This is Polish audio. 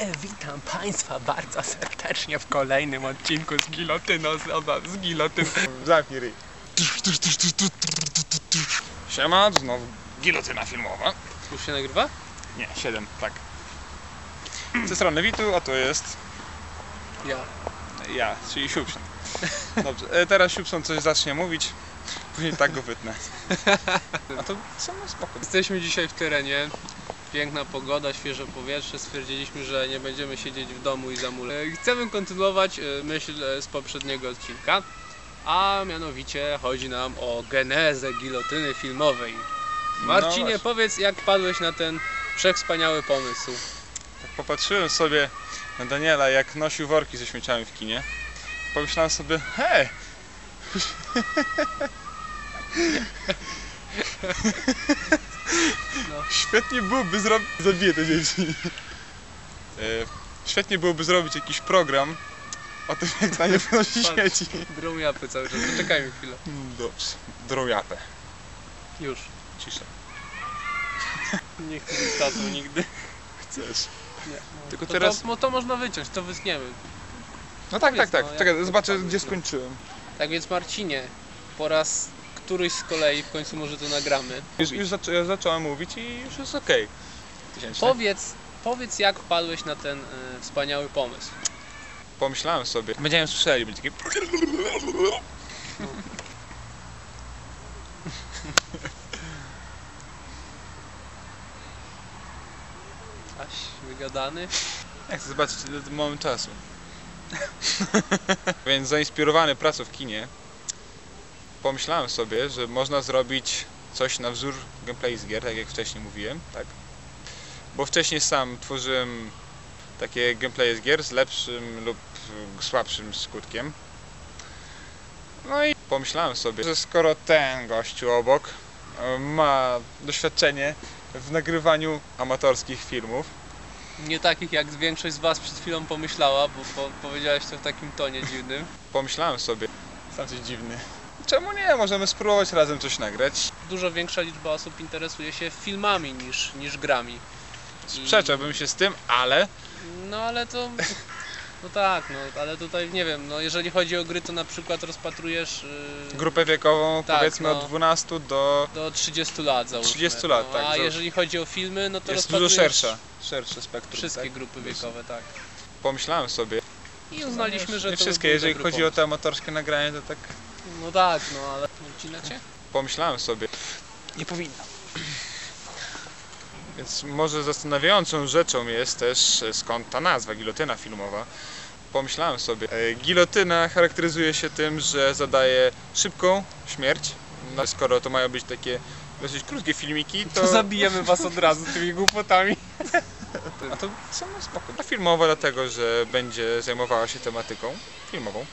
E, Witam Państwa bardzo serdecznie w kolejnym odcinku z Gilotyną, zabaw z Gilotyną. Zamknij ryj. Siema, znowu gilotyna filmowa. Już się nagrywa? Nie, 7, tak. Z tej strony Witu, a to jest Ja. ja, czyli Siupson. Dobrze, e, teraz Siupson coś zacznie mówić, później tak go wytnę. A to co no spoko. Jesteśmy dzisiaj w terenie. Piękna pogoda, świeże powietrze. Stwierdziliśmy, że nie będziemy siedzieć w domu i zamulać. E, Chcemy kontynuować e, myśl e, z poprzedniego odcinka. A mianowicie chodzi nam o genezę gilotyny filmowej. Marcinie, No właśnie. powiedz jak padłeś na ten wszechwspaniały pomysł. Tak popatrzyłem sobie na Daniela, jak nosił worki ze śmieciami w kinie. Pomyślałem sobie, hej! No. Świetnie byłoby zrobić... Zabiję te dzieci. E, Świetnie byłoby zrobić jakiś program o tym, jak Daniel wynosi Patrz. śmieci. Drą cały czas. Poczekajmy chwilę. Mm, Dobrze. Drojapę. Już. Cisza. Nie chcę być tatą nigdy. Chcesz. Nie. Tylko to, teraz- To, no to można wyciąć, to wytniemy. No tak, tak, no, tak. jak Czekaj, zobaczę, gdzie no. skończyłem. Tak więc Marcinie, po raz któryś z kolei w końcu może to nagramy. Już, już ja zacząłem mówić i już jest okej. Tysięczny. Powiedz, powiedz jak wpadłeś na ten e, wspaniały pomysł. Pomyślałem sobie, będziemy słyszeli, będzie taki... Aś wygadany. Ja chcę zobaczyć ile to mamy czasu. Więc zainspirowany pracą w kinie, pomyślałem sobie, że można zrobić coś na wzór gameplay z gier, tak jak wcześniej mówiłem, tak? Bo wcześniej sam tworzyłem takie gameplay z gier z lepszym lub słabszym skutkiem. No i pomyślałem sobie, że skoro ten gościu obok e, ma doświadczenie w nagrywaniu amatorskich filmów, Nie takich jak większość z was przed chwilą pomyślała, bo po, powiedziałeś to w takim tonie dziwnym. pomyślałem sobie, sam coś dziwny. Czemu nie? Możemy spróbować razem coś nagrać. Dużo większa liczba osób interesuje się filmami niż, niż grami. Sprzeczałbym się z tym, ale No ale to. No tak, no ale tutaj nie wiem, no jeżeli chodzi o gry, to na przykład rozpatrujesz yy, grupę wiekową Tak, powiedzmy no. od 12 do... do 30 lat załóżmy. 30 lat, no, tak, A za- jeżeli chodzi o filmy, no to jest dużo rozpatrujesz szersza. Szersze spektrum. wszystkie tak? grupy wiekowe, tak. Pomyślałem sobie. I uznaliśmy, że nie to wszystkie, był jeżeli dobry chodzi o pomysł. te amatorskie nagranie, to tak No tak, no ale odcinacie? pomyślałem sobie. Nie powinno. Więc może zastanawiającą rzeczą jest też e, skąd ta nazwa, gilotyna filmowa. Pomyślałem sobie, e, gilotyna charakteryzuje się tym, że zadaje szybką śmierć. No, skoro to mają być takie dosyć krótkie filmiki, to... To zabijemy was od razu tymi głupotami. A to co no spoko. Filmowa dlatego, że będzie zajmowała się tematyką filmową.